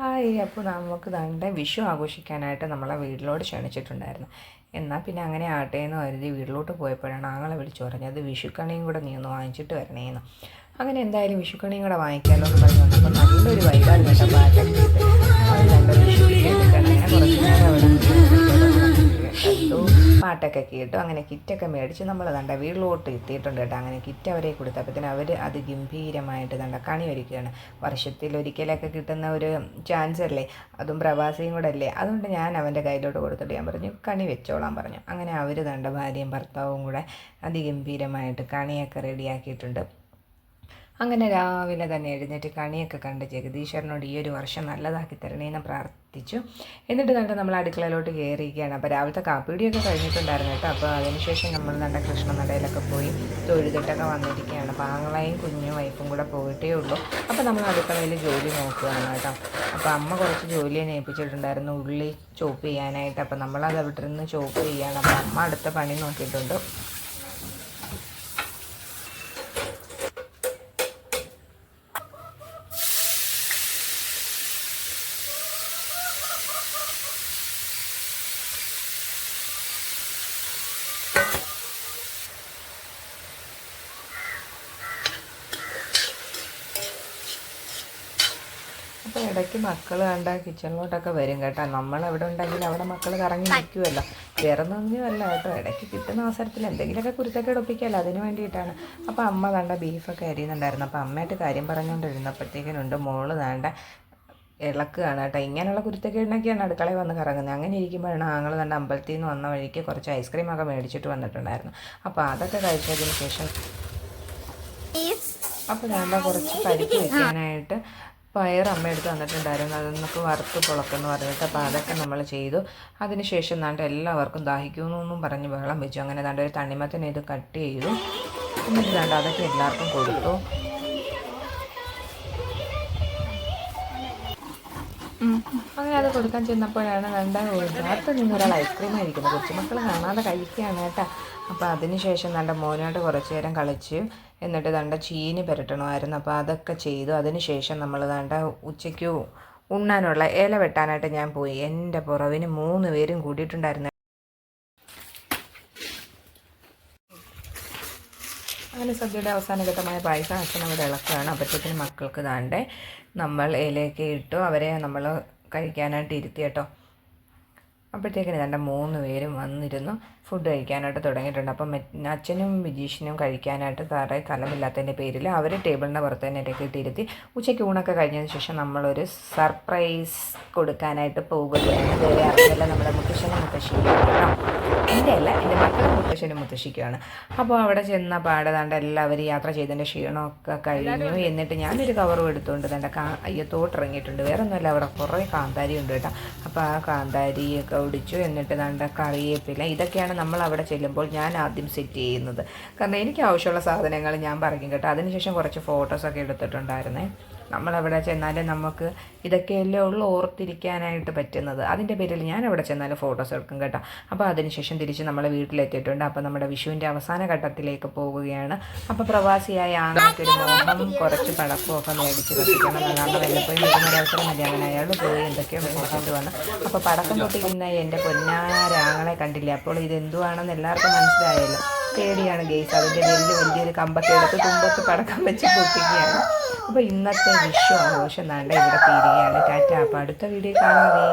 Hi. അപ്പോൾ നമുക്ക് നല്ല വിഷു ആഘോഷിക്കാനായിട്ട് നമ്മളെ വീട്ടിലോട്ട് ക്ഷണിച്ചിട്ടുണ്ടായിരുന്നു. എന്നാൽ പിന്നെ അങ്ങനെ ആട്ടെ എന്ന് കരുതി വീട്ടിലോട്ട് പോയപ്പോഴാണ് ആങ്ങളെ വിളിച്ചു പറഞ്ഞത് വിഷുക്കണിയും കൂടെ നീ ഒന്ന് വാങ്ങിച്ചിട്ട് വരണേന്ന്. അങ്ങനെ എന്തായാലും വിഷുക്കണിയും കൂടെ വാങ്ങിക്കാമല്ലോ എന്ന് പറഞ്ഞു നല്ലൊരു നല്ലൊരു വേണ്ട കേട്ടോ. പാട്ടൊക്കെ കേട്ടു. അങ്ങനെ കിറ്റൊക്കെ മേടിച്ച് നമ്മൾ കണ്ട വീട്ടിലോട്ട് എത്തിയിട്ടുണ്ട് കേട്ടോ. അങ്ങനെ കിറ്റ് അവരെ കൊടുത്തപ്പോഴത്തേന് അവർ അത് ഗംഭീരമായിട്ട് കണ്ട കണി ഒരുക്കുകയാണ് വർഷത്തിൽ ഒരിക്കലൊക്കെ കിട്ടുന്ന ഒരു ചാൻസ് അല്ലേ? അതും പ്രവാസിയും കൂടെ അല്ലേ? അതുകൊണ്ട് ഞാൻ അവന്റെ കയ്യിലോട്ട് കൊടുത്തിട്ട് ഞാൻ പറഞ്ഞു കണി വെച്ചോളാം പറഞ്ഞു. അങ്ങനെ അവർ കണ്ട ഭാര്യയും ഭർത്താവും കൂടെ അതിഗംഭീരമായിട്ട് കണിയൊക്കെ റെഡിയാക്കിയിട്ടുണ്ട് അങ്ങനെ രാവിലെ തന്നെ എഴുന്നേറ്റ് കണിയൊക്കെ കണ്ട് ജഗദീശ്വരനോട് ഈ ഒരു വർഷം നല്ലതാക്കി തരണേന്ന് പ്രാർത്ഥിച്ചു. എന്നിട്ട് കണ്ട് നമ്മൾ അടുക്കളയിലോട്ട് കയറിയിരിക്കുകയാണ്. അപ്പോൾ രാവിലത്തെ കാപ്പിടിയൊക്കെ കഴിഞ്ഞിട്ടുണ്ടായിരുന്നു കേട്ടോ. അപ്പോൾ അതിനുശേഷം നമ്മൾ നല്ല കൃഷ്ണനടയിലൊക്കെ പോയി തൊഴുതിട്ടൊക്കെ വന്നിരിക്കുകയാണ്. അപ്പോൾ ആങ്ങളായും കുഞ്ഞും വൈഫും കൂടെ പോയിട്ടേ ഉള്ളൂ. അപ്പോൾ നമ്മൾ അടുക്കളയിൽ ജോലി നോക്കുകയാണ് കേട്ടോ. അപ്പോൾ അമ്മ കുറച്ച് ജോലി ഏൽപ്പിച്ചിട്ടുണ്ടായിരുന്നു ഉള്ളി ചോപ്പ് ചെയ്യാനായിട്ട്. അപ്പോൾ നമ്മളത് അവിടെ നിന്ന് ചോപ്പ് ചെയ്യാണ്. അപ്പോൾ അമ്മ അടുത്ത പണി നോക്കിയിട്ടുണ്ട്. അപ്പോൾ ഇടയ്ക്ക് മക്കൾ കണ്ട കിച്ചണിലോട്ടൊക്കെ വരും കേട്ടോ. നമ്മൾ അവിടെ ഉണ്ടെങ്കിൽ അവിടെ മക്കൾ കറങ്ങി നിൽക്കുമല്ലോ വേറെ ഒന്നുമല്ല കേട്ടോ. ഇടയ്ക്ക് കിട്ടുന്ന അവസരത്തിൽ എന്തെങ്കിലുമൊക്കെ കുരുത്തൊക്കെ ഒപ്പിക്കാമല്ലോ അതിന് വേണ്ടിയിട്ടാണ്. അപ്പോൾ അമ്മ കണ്ട ബീഫൊക്കെ അരിയുന്നുണ്ടായിരുന്നു. അപ്പോൾ അമ്മയായിട്ട് കാര്യം പറഞ്ഞുകൊണ്ടിരുന്നപ്പോഴത്തേക്കിനുണ്ട് മോൾ വേണ്ട ഇളക്കുകയാണ് കേട്ടോ. ഇങ്ങനെയുള്ള കുരുത്തക്കേടിനൊക്കെയാണ് അടുക്കളയിൽ വന്ന് കറങ്ങുന്നത്. അങ്ങനെ ഇരിക്കുമ്പോഴാണ് ആങ്ങൾ തന്നെ അമ്പലത്തിൽ നിന്ന് വന്ന വഴിക്ക് കുറച്ച് ഐസ്ക്രീമൊക്കെ മേടിച്ചിട്ട് വന്നിട്ടുണ്ടായിരുന്നു. അപ്പോൾ അതൊക്കെ കഴിച്ചതിന് ശേഷം അപ്പോൾ വേണ്ട കുറച്ച് പരിപ്പ് വെക്കാനായിട്ട് പയർ അമ്മ എടുത്ത് തന്നിട്ടുണ്ടായിരുന്നു. അതൊന്നൊക്കെ വറുത്ത് പുളക്കെന്ന് പറഞ്ഞിട്ട് അപ്പോൾ അതൊക്കെ നമ്മൾ ചെയ്തു. അതിനുശേഷം നാണ്ട് എല്ലാവർക്കും ദാഹിക്കുമെന്നൊന്നും പറഞ്ഞ് വെള്ളം വെച്ചു. അങ്ങനെ നാണ്ട് ഒരു തണ്ണിമത്തിന് ഇത് കട്ട് ചെയ്തു. എന്നിട്ട് നാണ്ട് അതൊക്കെ എല്ലാവർക്കും കൊടുത്തു. അങ്ങനെ അത് കൊടുക്കാൻ ചെന്നപ്പോഴാണ് വേണ്ട ഒഴിവാത്ത നിന്നൊരാൾ ഐസ്ക്രീം കഴിക്കുന്നത്. കൊച്ചുമക്കൾ കാണാതെ കഴിക്കുകയാണ് കേട്ടോ. അപ്പോൾ അതിനുശേഷം നല്ല മോനോട്ട് കുറച്ച് നേരം കളിച്ച് എന്നിട്ട് ദണ്ട ചീനി പുരട്ടണമായിരുന്നു. അപ്പോൾ അതൊക്കെ ചെയ്തു. അതിനുശേഷം നമ്മൾ ദണ്ട ഉച്ചയ്ക്ക് ഉണ്ണാനുള്ള ഇല വെട്ടാനായിട്ട് ഞാൻ പോയി. എന്റെ പുറവിന് മൂന്ന് പേരും കൂടിയിട്ടുണ്ടായിരുന്നു. അങ്ങനെ സദ്യയുടെ അവസാന ഘട്ടമായ പായസം അച്ഛൻ അവിടെ ഇളക്കുകയാണ് അപ്പോഴത്തേക്കിന് മക്കൾക്ക് താണ്ടെ നമ്മൾ ഇലയൊക്കെ ഇട്ടു. അവരെ നമ്മൾ കഴിക്കാനായിട്ട് ഇരുത്തി കേട്ടോ. അപ്പോഴത്തേക്കിന് രണ്ട് മൂന്ന് പേരും വന്നിരുന്നു ഫുഡ് കഴിക്കാനായിട്ട് തുടങ്ങിയിട്ടുണ്ട്. അപ്പം അച്ഛനും വിജീഷിനും കഴിക്കാനായിട്ട് തറേ സ്ഥലമില്ലാത്തതിന്റെ പേരിൽ അവർ ടേബിളിന്റെ പുറത്ത് തന്നെ ഇടയ്ക്ക് ഇരുത്തി ഉച്ചയ്ക്ക് ഊണൊക്കെ കഴിഞ്ഞതിന് ശേഷം നമ്മളൊരു സർപ്രൈസ് കൊടുക്കാനായിട്ട് പോകുകയാണ് വേറെ അറിയില്ല നമ്മുടെ മുത്തശ്ശനും മുത്തശ്ശിയും. എന്റെ അല്ല എന്റെ മക്കളും മുത്തശ്ശനും മുത്തശ്ശിക്കുമാണ്. അപ്പോൾ അവിടെ ചെന്ന പാടതാണ്ട് എല്ലാവരും യാത്ര ചെയ്തതിന്റെ ക്ഷീണമൊക്കെ കഴിഞ്ഞു. എന്നിട്ട് ഞാനൊരു കവറും എടുത്തുകൊണ്ട് തന്റെ കാ അയ്യത്തോട്ട് ഇറങ്ങിയിട്ടുണ്ട് വേറെ ഒന്നുമല്ല അവിടെ കുറേ കാന്താരി ഉണ്ട് കേട്ടോ. അപ്പോൾ ആ കാന്താരിയൊക്കെ ഒടിച്ചു എന്നിട്ട് തന്റെ കറിവേപ്പില ഇതൊക്കെയാണ് നമ്മൾ അവിടെ ചെല്ലുമ്പോൾ ഞാൻ ആദ്യം സെറ്റ് ചെയ്യുന്നത്. കാരണം എനിക്ക് ആവശ്യമുള്ള സാധനങ്ങൾ ഞാൻ പറയും കേട്ടോ. അതിനുശേഷം കുറച്ച് ഫോട്ടോസൊക്കെ എടുത്തിട്ടുണ്ടായിരുന്നേ. നമ്മളവിടെ ചെന്നാൽ നമുക്ക് ഇതൊക്കെയല്ലേ ഉള്ളൂ ഓർത്തിരിക്കാനായിട്ട് പറ്റുന്നത്. അതിന്റെ പേരിൽ ഞാൻ അവിടെ ചെന്നാൽ ഫോട്ടോസ് എടുക്കും കേട്ടോ. അപ്പോൾ അതിനുശേഷം തിരിച്ച് നമ്മൾ വീട്ടിലെത്തിയിട്ടുണ്ട്. അപ്പോൾ നമ്മുടെ വിഷുവിന്റെ അവസാന ഘട്ടത്തിലേക്ക് പോവുകയാണ്. അപ്പോൾ പ്രവാസിയായ ആണൊക്കെ ഒരു മോഹം കുറച്ച് പടക്കമൊക്കെ മേടിച്ച് വെച്ചിട്ടുണ്ട്. എന്നാണ് വല്ലപ്പോഴും വരുന്ന ഒരു അവസരം അയാൾ പോയി എന്തൊക്കെയോ മേടിച്ചിട്ട് വന്നു. അപ്പോൾ പടക്കം പൊട്ടിക്കുന്ന എന്റെ പൊന്നാരാങ്ങളെ കണ്ടില്ല? അപ്പോൾ ഇതെന്തുവാണെന്ന് എല്ലാവർക്കും മനസ്സിലായല്ലോ. പേടിയാണ് ഗെയ്സ് അതിന്റെ വലിയ വലിയൊരു കമ്പൊക്കെ എടുത്ത് തുമ്പത്ത് പടക്കം വെച്ച് പൊട്ടിക്കുകയാണ്. അപ്പോൾ ഇന്നത്തെ വിഷു ആഘോഷം നാണ്ട ഇവിടെ തീരുകയാണ്. ടാറ്റ അപ്പോൾ അടുത്ത വീഡിയോ കാണാവേ.